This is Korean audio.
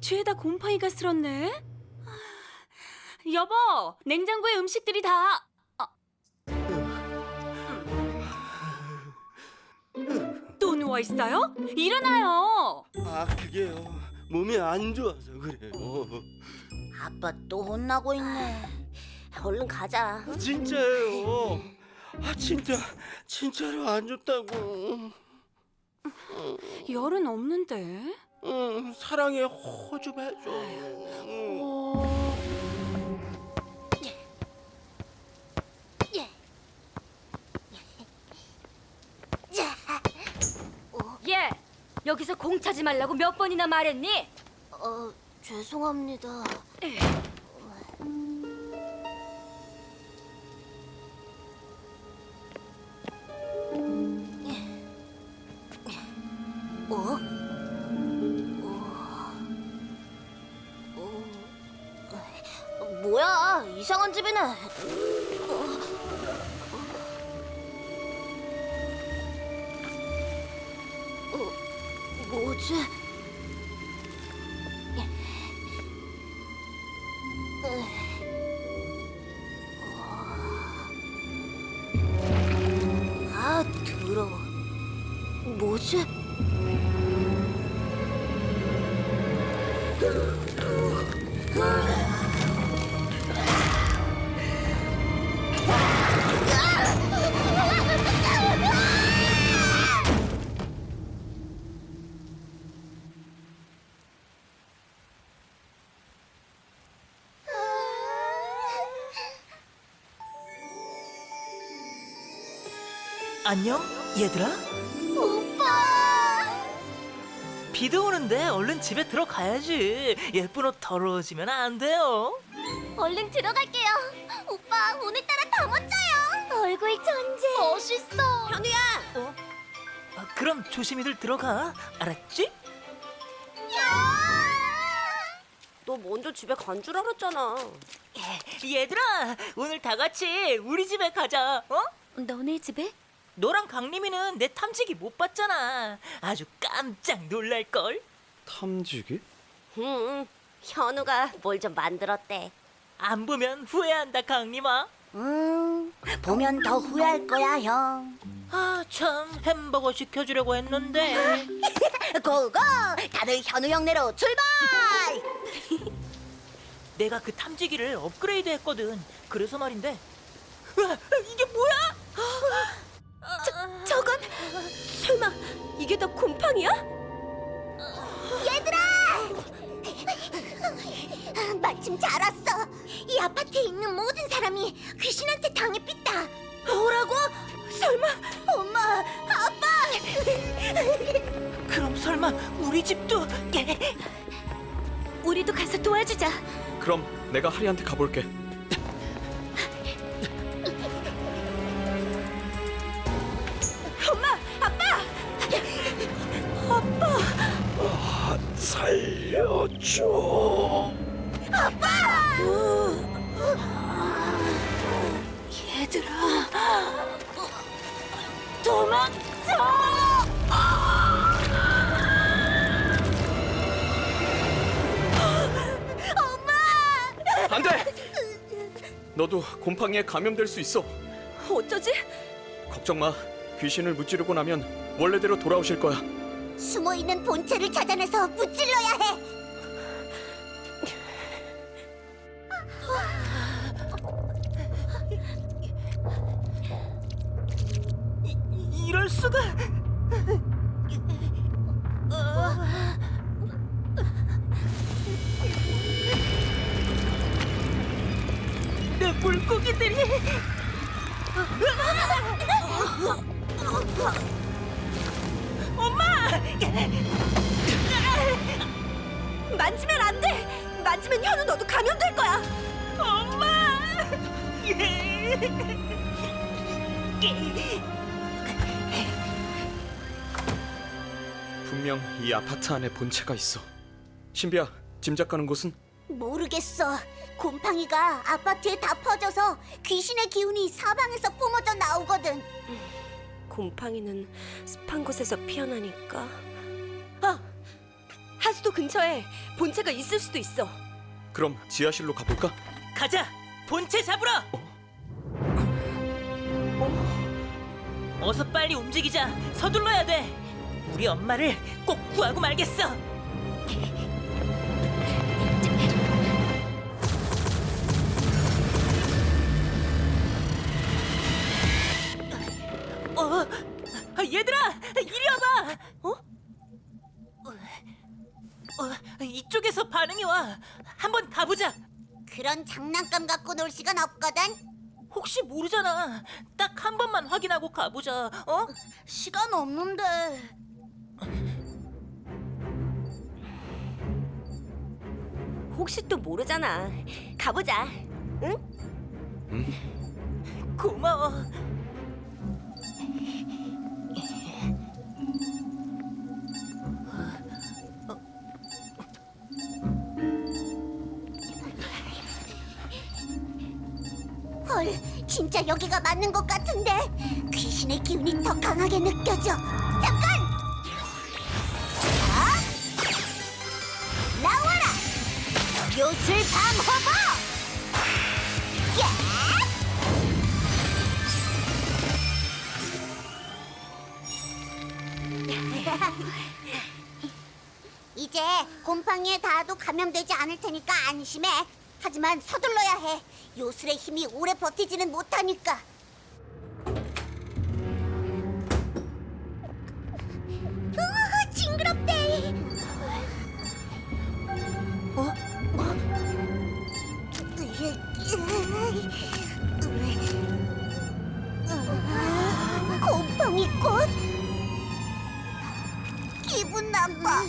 죄다 곰팡이가 쓸었네. 아, 여보, 냉장고에 음식들이 다. 아. 또 누워 있어요? 일어나요. 아 그게요 몸이 안 좋아서 그래요 아빠 또 혼나고 있네. 얼른 가자. 진짜예요 아 진짜 진짜로 안 좋다고 열은 없는데. 응 사랑에 호좀 해줘 응. 여기서 공 차지 말라고 몇 번이나 말했니? 어, 죄송합니다. 어? 어, 뭐야 이상한 집이네 뭐지? 아 더러워 뭐지? 안녕, 얘들아. 오빠 비도 오는데 얼른 집에 들어가야지. 예쁜 옷 더러워지면 안 돼요. 얼른 들어갈게요 오빠 오늘따라 더 멋져요 얼굴 전제 멋있어 현우야 어? 아, 그럼 조심히들 들어가. 알았지? 너 먼저 집에 간 줄 알았잖아 얘들아, 오늘 다 같이 우리 집에 가자. 어? 너네 집에? 너랑 강림이는 내 탐지기 못 봤잖아. 아주 깜짝 놀랄 걸. 탐지기? 응 현우가 뭘 좀 만들었대 안 보면 후회한다, 강림아. 음 보면 더 후회할 거야 형 아, 참 햄버거 시켜주려고 했는데. 고고 다들 현우 형네로 출발 내가 그 탐지기를 업그레이드 했거든. 그래서 말인데. 으아, 이게 뭐야? 저건 설마 이게 다 곰팡이야? 얘들아 마침 잘 왔어 이 아파트에 있는 모든 사람이 귀신한테 당해 삐다 뭐라고? 설마 엄마 아빠 그럼 설마 우리 집도 우리도 가서 도와주자. 그럼 내가 하리한테 가볼게. 살려줘 얘들아. 도망쳐. 안 돼! 너도 곰팡이에 감염될 수 있어. 어쩌지? 걱정 마. 귀신을 무찌르고 나면 원래대로 돌아오실 거야. 숨어 있는 본체를 찾아내서 무찔러야 해 이럴 수가. 내 물고기들이. 만지면 안 돼. 만지면 현우 너도 감염될 거야. 엄마! 분명 이 아파트 안에 본체가 있어. 신비야, 짐작 가는 곳은 모르겠어. 곰팡이가 아파트에 다 퍼져서 귀신의 기운이 사방에서 뿜어져 나오거든. 곰팡이는 습한 곳에서 피어나니까. 아, 하수도 근처에 본체가 있을 수도 있어. 그럼 지하실로 가볼까? 가자. 본체 잡으러. 어 서 빨리 움직이자. 서둘러야 돼. 우리 엄마를 꼭 구하고 말겠어. 어, 아, 얘들아, 이리 와봐. 어? 어, 이쪽에서 반응이 와. 한번 가보자. 그런 장난감 갖고 놀 시간 없거든. 혹시 모르잖아. 딱 한 번만 확인하고 가보자. 어? 시간 없는데. 혹시 또 모르잖아. 가보자. 응? 고마워. 진짜 여기가 맞는 것 같은데. 귀신의 기운이 더 강하게 느껴져. 잠깐! 자, 나와라! 요술 방호보! 이제 곰팡이에 닿아도 감염되지 않을 테니까 안심해. 하지만 서둘러야 해. 요술의 힘이 오래 버티지는 못하니까. 으흐, 징그럽대. 어? 어? 곰팡이 꽃? 기분 나빠.